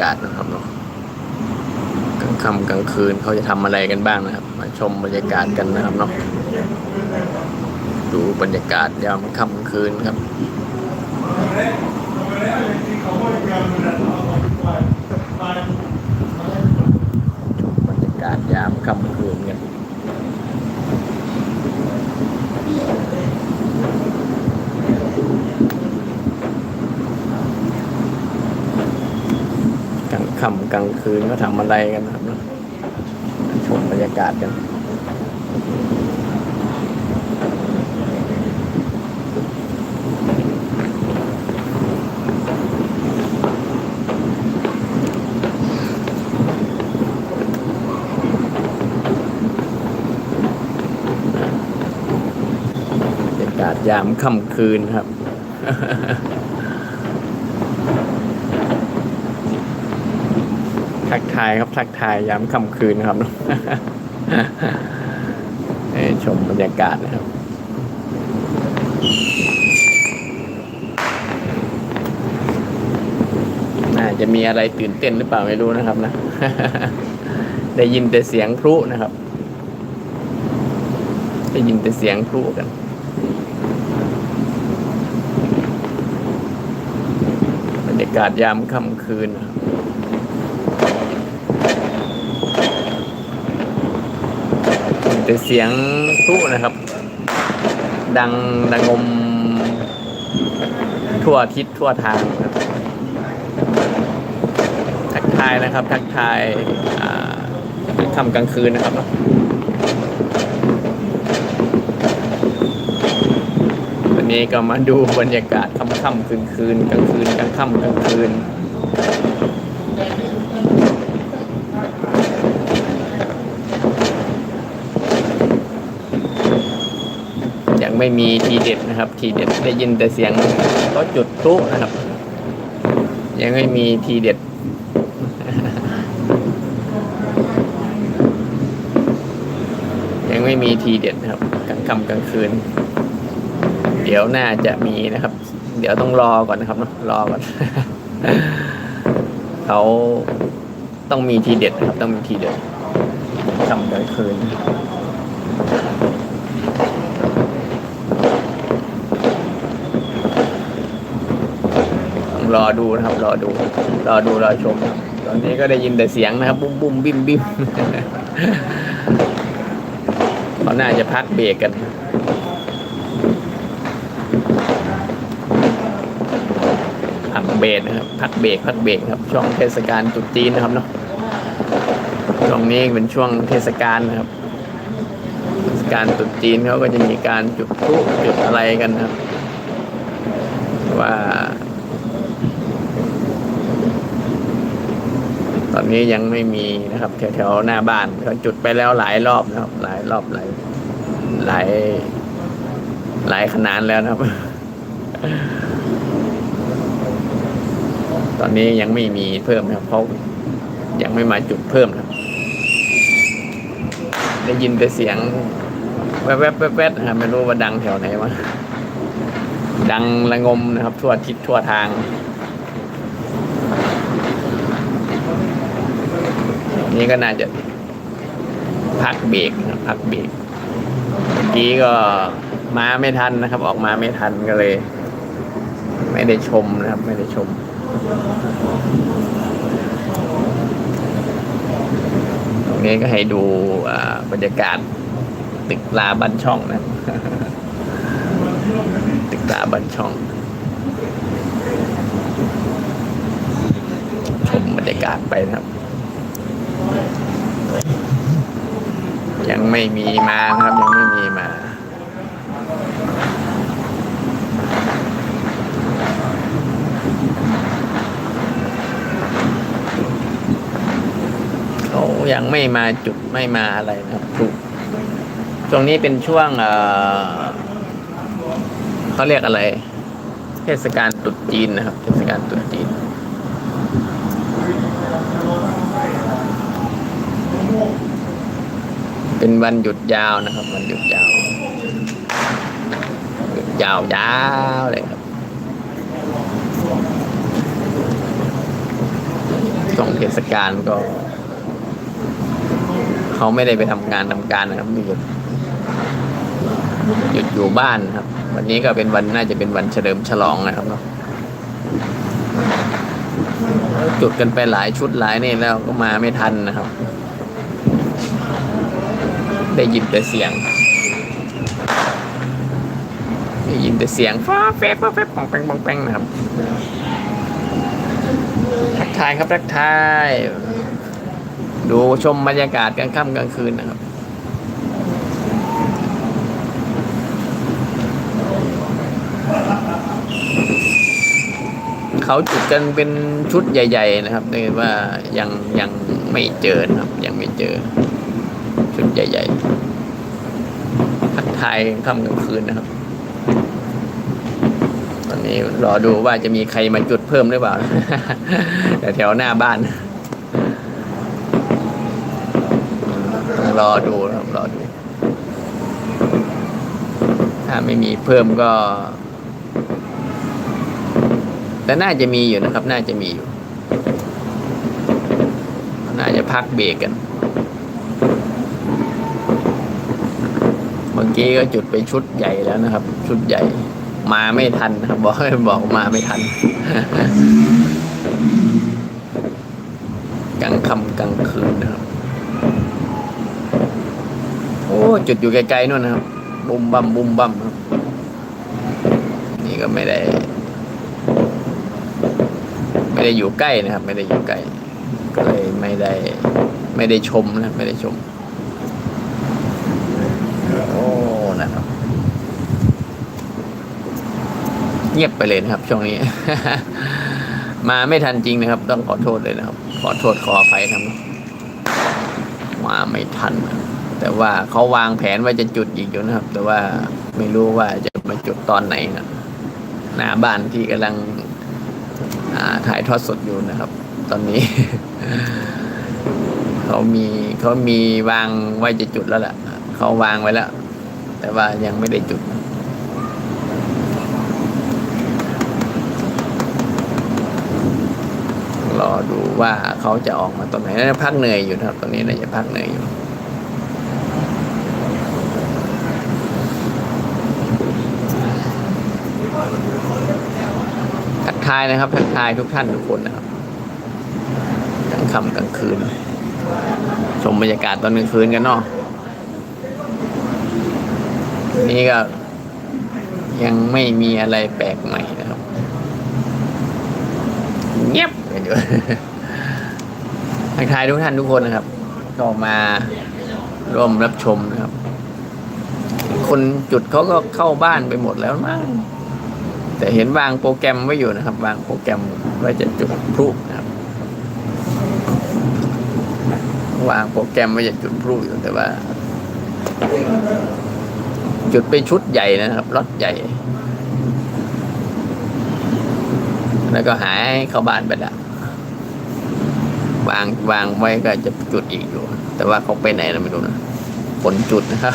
กาศนะครับเนาะกลางค่ำกลางคืนเขาจะทำอะไรกันบ้างนะครับ มาชมบรรยากาศกันนะครับเนาะดูบรรยากาศยามค่ำกลางคืนครับชมบรรยากาศยามค่ำกลางคืนกัน กลาง ค่ำกลางคืนก็ทำอะไรกันนะครับนะชมบรรยากาศกันบรรยากาศยามค่ำคืนครับ ทักทายครับทักทายยามค่ำคืนครับชมบรรยากาศนะครับน่าจะมีอะไรตื่นเต้นหรือเปล่าไม่รู้นะครับนะ ได้ยินแต่เสียงพลุนะครับ ได้ยินแต่เสียงพลุกันบรรยากาศยามค่ำคืนนะครับ แต่เสียงพลุนะครับ ดังระงงมทั่วทิศทั่วทางครับทักทายนะครับ ทักทายค่ำกลางคืนนะครับวันนี้ก็มาดูบรรยากาศค่ำๆคืนคืนกลางคืนกลางค่ำกลางคืน ยัง ไม่มีทีเด็ดนะครับ ทีเด็ดได้ยินแต่เสียงก็จุดพลุนะครับ ยังไม่มีทีเด็ดยังไม่มีทีเด็ดนะครับกลางค่ำกลางคืน เดี๋ยวน่าจะมีนะครับ เดี๋ยวต้องรอก่อนนะครับเนอะรอก่อนเขาต้องมีทีเด็ดนะครับ ต้องมีทีเด็ดกลางค่ำกลางคืน รอดูนะครับ รอดู รอดูรอชมครับตอนนี้ก็ได้ยินแต่เสียงนะครับ บุ้มบุ้มบิ้มบิ้มเขาน่าจะพักเบรกกันพักเบรกนะครับพักเบรกพักเบรกครับ ช่วงเทศกาลตรุษจีนนะครับเนาะช่วงนี้เป็นช่วงเทศกาลนะครับเทศกาลตรุษจีนเขาก็จะมีการจุดพลุจุดอะไรกันนะครับ ว่า อนนี้ยังไม่มีนะครับแถวๆหน้าบ้านเขาจุดไปแล้วหลายรอบนะครับ หลายรอบหลายหลายหลายขนาดแล้วนะครับ ตอนนี้ยังไม่มีเพิ่มนะครับเพราะยังไม่มาจุดเพิ่มนะครับ ได้ยินแต่เสียง แวบๆแวบๆนะครับไม่รู้ว่าดังแถวไหนวะดังระงมนะครับ ทั่วทิศทั่วทาง นี่ก็น่าจะพักเบรกนะพักเบรกเมื่อกี้ก็มาไม่ทันนะครับ ออกมาไม่ทันก็เลย ไม่ได้ชมนะครับ ไม่ได้ชม ตรงนี้ก็ให้ดูบรรยากาศตึกลาบันช่องนะ ตึกลาบันช่อง ชมบรรยากาศไปนะครับ ยังไม่มีมาครับยังไม่มีมาเขายังไม่มาจุดไม่มาอะไรนะครับถูกช่วงนี้เป็นช่วงเออเขาเรียกอะไร เทศกาลตรุษจีนนะครับ เทศกาลตรุษจีน เป็นวันหยุดยาวนะครับ วันหยุดยาวหยุดยาวยาวเลยครับช่วงเทศกาลก็ เขาไม่ได้ไปทำงานทำการนะครับหยุดหยุดอยู่บ้านครับ วันนี้ก็เป็นวันน่าจะเป็นวันเฉลิมฉลองนะครับเนาะจุดกันไปหลายชุดหลายนี่แล้วก็มาไม่ทันนะครับ ได้ยินแต่เสียง ได้ยินแต่เสียงฟ้าเฟบฟ้าเฟบปองแปงปองแปงนะครับ ทักทายครับทักทาย ดูชมบรรยากาศกลางค่ำกลางคืนนะครับเขาจุดกันเป็นชุดใหญ่ ๆ นะครับเนื่ว่ายังยังไม่เจอนะครับ ยังไม่เจอ ชุดใหญ่ ๆ ทักทายค่ำกลางคืนนะครับ ตอนนี้รอดูว่าจะมีใครมาจุดเพิ่มหรือเปล่าแต่แถวหน้าบ้านรอดูครับรอดู ถ้าไม่มีเพิ่มก็ แต่น่าจะมีอยู่นะครับ น่าจะมีอยู่ น่าจะพักเบรกกัน เมื่อ กี้ก็จุดไปชุดใหญ่แล้วนะครับ ชุดใหญ่ มาไม่ทันครับ บอกให้บอกมาไม่ทันกลางค่ำกลางคืนนะครับ โอ้จุดอยู่ไกลๆนู่นนะครับ บุมบัมบุมบัมครับ นี่ก็ไม่ได้ ไม่ได้อยู่ใกล้นะครับ ไม่ได้อยู่ใกล้ก็เลยไม่ได้ ไม่ได้ชมนะ ไม่ได้ชม โอ้นะครับ เงียบไปเลยนะครับ ช่วงนี้ มาไม่ทันจริงนะครับ ต้องขอโทษเลยนะครับ ขอโทษขออภัยนะครับมาไม่ทัน แต่ว่าเขาวางแผนว่าจะจุดอีกอยู่นะครับ แต่ว่าไม่รู้ว่าจะมาจุดตอนไหนนะหน้าบ้านที่กำลังถ่ายทอดสดอยู่นะครับ ตอนนี้ เขามีเขามีวางไว้จะจุดแล้วแหละเขาวางไว้แล้ว แต่ว่ายังไม่ได้จุดรอ ดูว่าเขาจะออกมาตอนไหนน่าจะพักเหนื่อยอยู่นะครับตอนนี้น่าจะพักเหนื่อยอยู่ทักทายนะครับทักทายทุกท่านทุกคนนะครับกลางค่ำกลางคืนชมบรรยากาศตอนกลางคืนกันเนาะนี่ก็ยังไม่มีอะไรแปลกใหม่นะครับ เงียบ กันอยู่ทักทายทุกท่านทุกคนนะครับก็มาร่วมรับชมนะครับ คนจุดเขาก็เข้าบ้านไปหมดแล้วมั้งแต่เห็นวางโปรแกรมไว้อยู่นะครับ วางโปรแกรมว่าจะจุดพลุนะครับ วางโปรแกรมไว้จะจุดพลุอยู่แต่ว่า จุดไปชุดใหญ่นะครับรถใหญ่ แล้วก็หายเข้าบ้านไปละ วางวางไว้ก็จะจุดอีกอยู่ แต่ว่าเขาไปไหนเราไม่รู้นะคนจุดนะครับ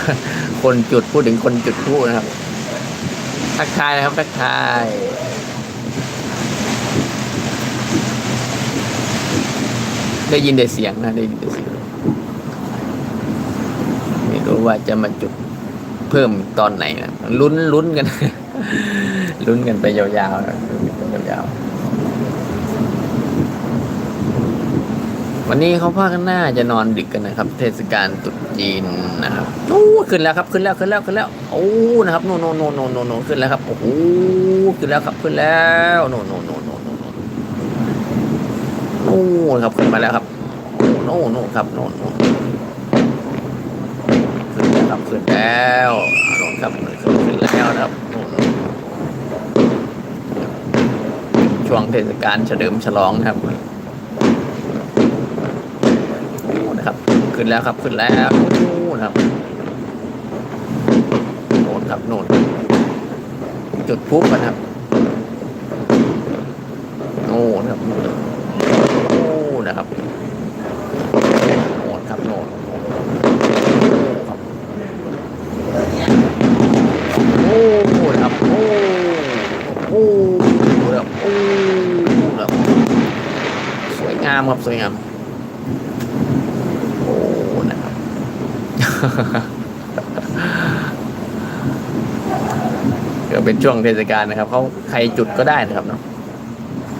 คนจุดพูดถึงคนจุดพลุนะครับ ทักทายนะครับทักทายได้ยินแต่เสียงนะได้ยินแต่เสียงไม่รู้ว่าจะมาจุดเพิ่มตอนไหนนะลุ้นลุ้นกันลุ้นกันไปยาวๆนะลุ้นกันไปยาวๆ วันนี้เขาพากันหน้าจะนอนดึกกันนะครับ เทศกาลตรุษจีนนะครับโอ้ขึ้นแล้วครับขึ้นแล้วขึ้นแล้วขึ้นแล้วโอ้นะครับโนโนโนโนโนโนขึ้นแล้วครับโอ้โหขึ้นแล้วครับขึ้นแล้วโนโนโนโนโนโนโน่ครับขึ้นมาแล้วครับโนโนครับโนโนขึ้นแล้วครับขึ้นแล้วโนครับขึ้นขึ้นแล้วนะครับโน่นช่วงเทศกาลเฉลิมฉลองนะครับ นะครับ ขึ้นแล้วครับ ขึ้นแล้วนู่นครับโน่นครับโน่นจุดพลุกันครับโน่นครับโน่นโน่นะครับโน่นครับโน่นครับโอ้ครับโอ้โอ้ครับโอ้ครับสวยงามครับสวยงาม โอ้นะครับ ก็เป็นช่วงเทศกาลนะครับเขาใครจุดก็ได้นะครับเนาะ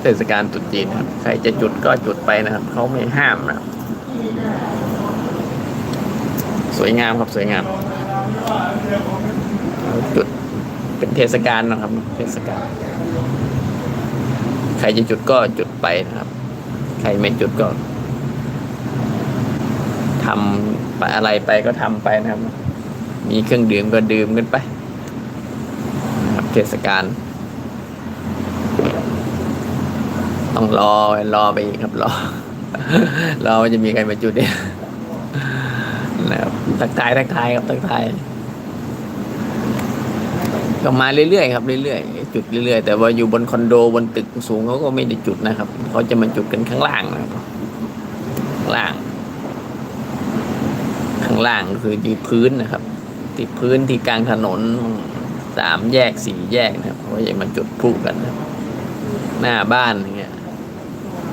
เทศกาลตรุษจีนครับ ใครจะจุดก็จุดไปนะครับเขาไม่ห้ามนะสวยงามครับสวยงาม จุดเป็นเทศกาลนะครับ เทศกาลใครจะจุดก็จุดไปนะครับ ใครไม่จุดก็ ทำไปอะไรไปก็ทำไปนะครับ มีเครื่องดื่มก็ดื่มกันไปนะครับเทศกาลต้องรอรอไปอีกครับรอรอว่าจะมีใครมาจุดเนี่ยนะครับทักทายทักทายครับทักทายก็มาเรื่อยๆครับเรื่อยๆจุดเรื่อยๆแต่ว่าอยู่บนคอนโดบนตึกสูงเขาก็ไม่ได้จุดนะครับเขาจะมาจุดกันข้างล่างนะครับ ล่าง ล่างคือที่พื้นนะครับ ที่พื้นที่กลางถนนสามแยกสี่แยกนะครับเขาจะมาจุดพลุกันนะหน้าบ้านอย่างเงี้ย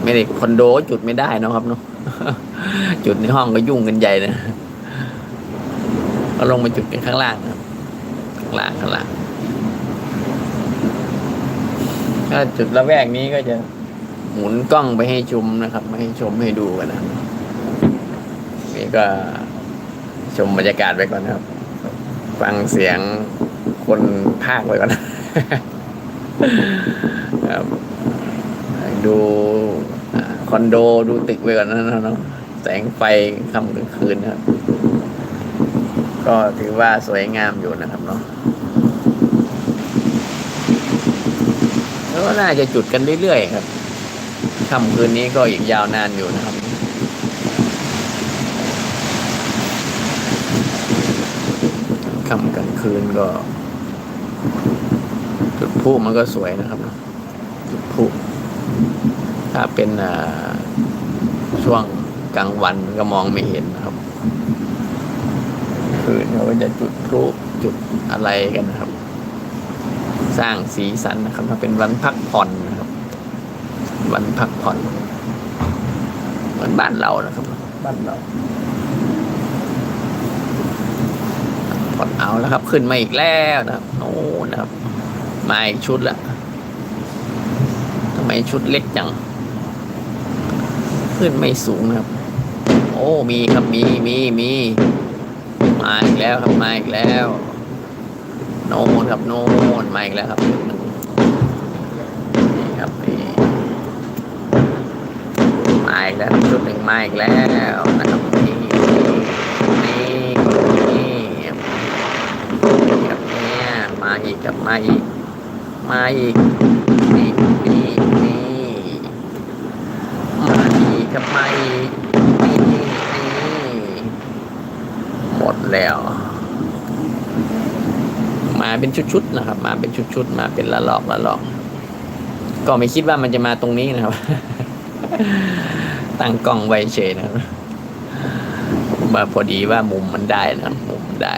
ไม่ได้คอนโดจุดไม่ได้นะครับเนาะจุดในห้องก็ยุ่งกันใหญ่นะก็ลงมาจุดกันข้างล่างนะข้างล่างข้างล่างถ้าจุดละแวกนี้ก็จะหมุนกล้องไปให้ชมนะครับ ไม่ให้ชมให้ดูกันนะนี่ก็ มบรรยากาศไปก่อนครับ ฟังเสียงคนภาคไปก่อนครับดูคอนโดดูตึกไปก่อนนะเนาะแสงไฟค่ำกลางคืนครับ ก็ถือว่าสวยงามอยู่นะครับเนาะแล้วก็น่าจะจุดกันเรื่อยๆครับค่ำคืนนี้ก็อีกยาวนานอยู่นะครับ ค่ำกลางคืนก็ จุดพลุมันก็สวยนะครับ จุดพลุถ้าเป็นช่วงกลางวันก็มองไม่เห็นนะครับ คืนเขาก็จะจุดพลุจุดอะไรกันนะครับ สร้างสีสันนะครับถ้าเป็นวันพักผ่อนนะครับ วันพักผ่อนเหมือนบ้านเรานะครับ บ้านเรา ผ่อนเอาแล้วครับ ขึ้นมาอีกแล้วนะครับโอ้นะครับ มาอีกชุดละทำไมชุดเล็กจัง ขึ้นไม่สูงนะครับ โอ้มีครับมีมีมีมาอีกแล้วครับมาอีกแล้ว โน่นครับโน่นมาอีกแล้วครับนี่ครับนี่มาอีกแล้วชุดหนึ่งมาอีกแล้วนะครับ อีกครับมาอีก มาอีก นี่นี่นี่มาอีกครับมาอีก นี่นี่หมดแล้ว มาเป็นชุดๆนะครับ มาเป็นชุดๆ มาเป็นละลอกละลอก ก็ไม่คิดว่ามันจะมาตรงนี้นะครับ ตั้งกล้องไว้เฉยนะครับมาพอดีว่ามุมมันได้นะมุมได้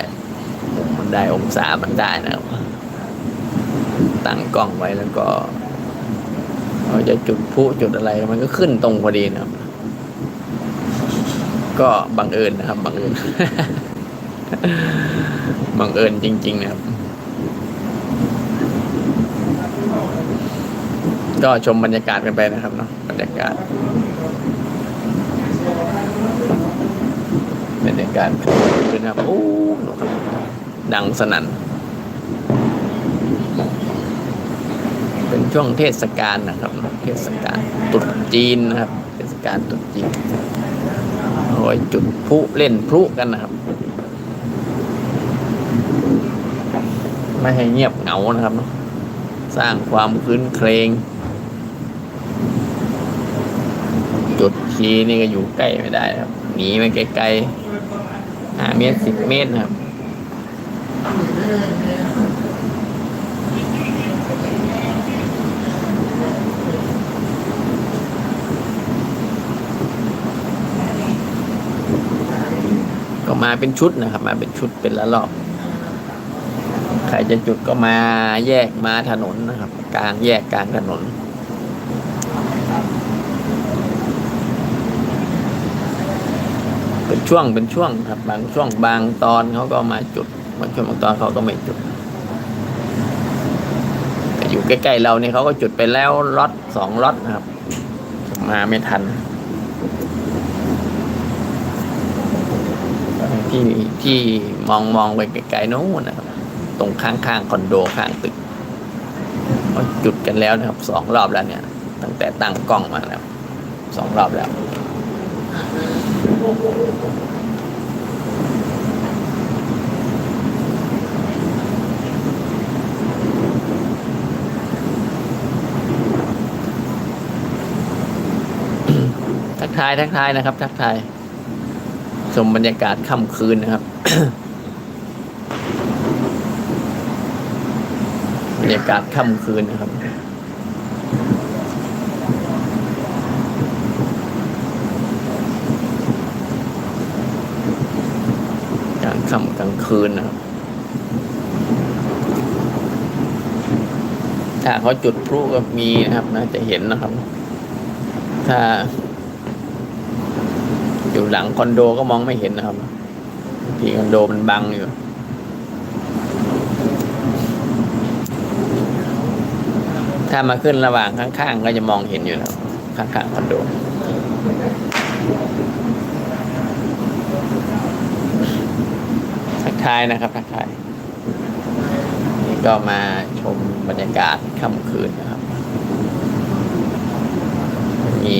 ได้องศามันได้นะครับตั้งกล้องไว้แล้วก็เราจะจุดพุจุดอะไรมันก็ขึ้นตรงพอดีนะครับ ก็บังเอิญนะครับบังเอิญบังเอิญจริง ๆ นะครับ ก็ชมบรรยากาศกันไปนะครับเนาะบรรยากาศบรรยากาศคือนะครับโอ้ครับ ดังสนั่น เป็นช่วงเทศกาลนะครับ เทศกาลตรุษจีนนะครับ เทศกาลตรุษจีนโอ้ยจุดพลุเล่นพลุกันนะครับ ไม่ให้เงียบเหงานะครับ สร้างความคืนเครงจุดทีนี่ก็อยู่ใกล้ไม่ได้ครับหนีไปไกลๆห้าเมตรสิบเมตรนะครับ ก็มาเป็นชุดนะครับ มาเป็นชุดเป็นละลอกใครจะจุดก็มาแยกมาถนนนะครับ กลางแยกกลางถนนเป็นช่วงเป็นช่วงครับ บางช่วงบางตอนเขาก็มาจุด บางช่วงบางตอนเขาก็ไม่จุด แต่อยู่ใกล้ๆเราเนี่ยเขาก็จุดไปแล้วล็อตสองล็อตนะครับ มาไม่ทัน ที่ที่มองมองไปไกลๆโน้นนะครับ ตรงข้างๆคอนโดข้างตึกเขาจุดกันแล้วนะครับสองรอบแล้วเนี่ย ตั้งแต่ตั้งกล้องมาแล้วสองรอบแล้วาย ทักทายนะครับ ทักทายชมบรรยากาศค่ำคืนนะครับบรรยากาศค่ำคืนนะครับกลางค่ำกลางคืนนะครับถ้าเขาจุดพลุก็มีนะครับน่าจะเห็นนะครับ ถ้า อยู่หลังคอนโดก็มองไม่เห็นนะครับที่คอนโดมันบังอยู่ถ้ามาขึ้นระหว่างข้างๆ ก็จะมองเห็นอยู่นะครับข้างๆคอนโดทักทายนะครับทักทายนี่ก็มาชมบรรยากาศค่ำคืนนะครับ มี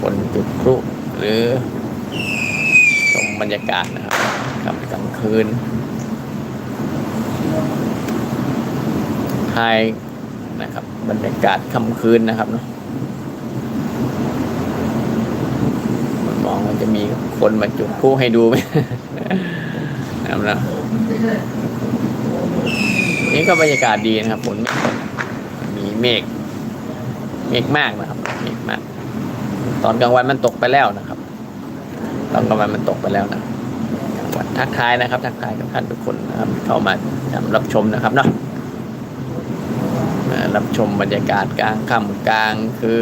คนจุดพลุ หรือชมบรรยากาศนะครับกลางกลางคืนถ่ายนะครับบรรยากาศค่ำคืนนะครับเนาะมันมองมันจะมีคนมาจุดพลุให้ดูไหมนะครับนะนี่ก็บรรยากาศดีนะครับฝนไม่ตกมีเมฆเมฆมากนะครับเมฆมาก ตอนกลางวันมันตกไปแล้วนะครับ ตอนกลางวันมันตกไปแล้วนะกลางวันทักทายนะครับ ทักทายกับท่านทุกคนนะครับ เข้ามารับชมนะครับเนาะมารับชมบรรยากาศกลางค่ำกลางคื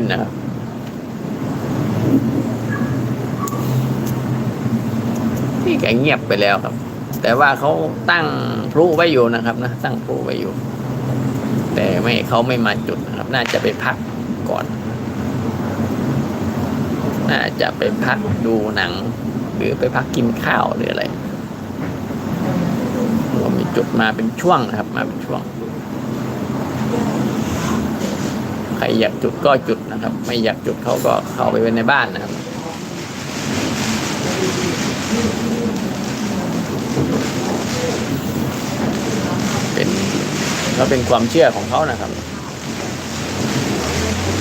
นนะครับที่แกเงียบไปแล้วครับ แต่ว่าเขาตั้งพลุไว้อยู่นะครับนะตั้งพลุไว้อยู่ แต่ไม่เขาไม่มาจุดนะครับ น่าจะไปพักก่อน น่าจะไปพักดูหนัง หรือไปพักกินข้าวหรืออะไรก็มีจุดมาเป็นช่วงนะครับ มาเป็นช่วง ใครอยากจุดก็จุดนะครับ ไม่อยากจุดเขาก็เข้าไปไว้ในบ้านนะครับเป็นก็เป็นความเชื่อของเขานะครับ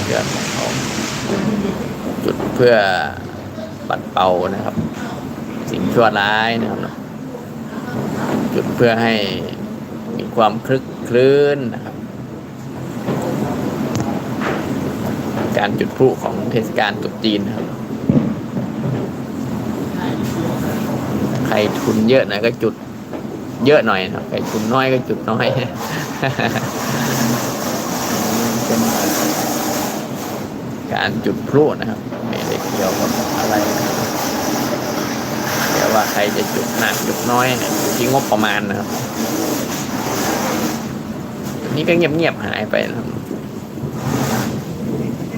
เชื่อของเขา จุดเพื่อปัดเป่านะครับ สิ่งชั่วร้ายนะครับนะจุดเพื่อให้มีความคลึกคลื้นนะครับ การจุดพลุของเทศกาลตรุษจีนครับ ใครทุนเยอะหน่อยก็จุดเยอะหน่อยนะครับ ใครทุนน้อยก็จุดน้อย เป็น การจุดพลุนะครับไม่ได้เกี่ยวกับอะไรนะครับเดี๋ยวว่าใครจะจุดมากจุดน้อยเนี่ยอยู่ที่งบประมาณนะครับนี่ก็เงียบๆหายไปนะครับ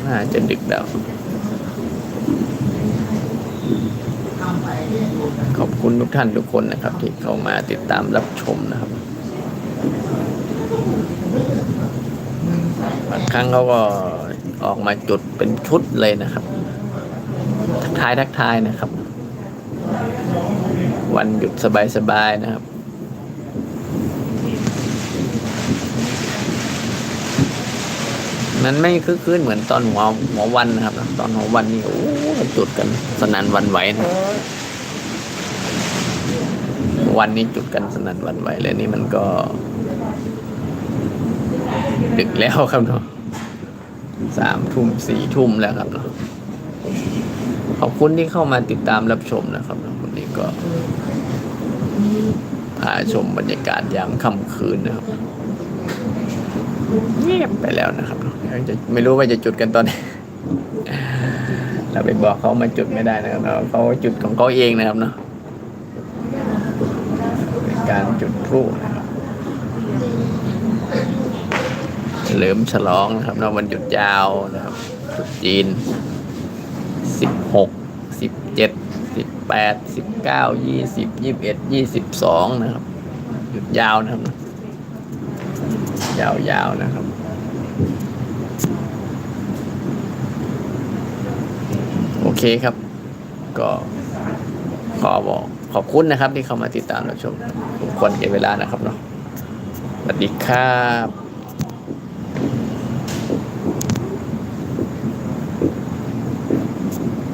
น่าจะดึกแล้วขอบคุณทุกท่านทุกคนนะครับ ที่เข้ามาติดตามรับชมนะครับบางครั้งเขาก็ ออกมาจุดเป็นชุดเลยนะครับ ทักทายทักทายนะครับ วันหยุดสบายๆนะครับมันไม่คึกคืนเหมือนตอนหัวหัววันนะครับ ตอนหัววันนี่โอ้จุดกันสนันวันไหวนะวันนี้จุดกันสนันวันไหวเลยนี่มันก็ ดึกแล้วครับเนาะ สามทุ่มสี่ทุ่มแล้วครับเนาะขอบคุณที่เข้ามาติดตามรับชมนะครับวันนี้ก็พาชมบรรยากาศยามค่ำคืนนะครับเงียบไปแล้วนะครับจะไม่รู้ว่าจะจุดกันตอนไหนเราไปบอกเขามาจุดไม่ได้นะครับเราเขาจุดของเขาเองนะครับเนาะเป็นการจุดพลุนะครับ เฉลิมฉลองนะครับเนาะวันหยุดยาวนะครับตรุษจีนสิบหกสิบเจ็ดสิบแปดสิบเก้ายี่สิบยี่สิบเอ็ดยี่สิบสองนะครับ หยุดยาวนะครับเนาะยาวๆนะครับโอเคครับ ก็ขอบอกขอบคุณนะครับที่เข้ามาติดตามรับชมทุกคนเก็บเวลานะครับเนาะสวัสดีครับ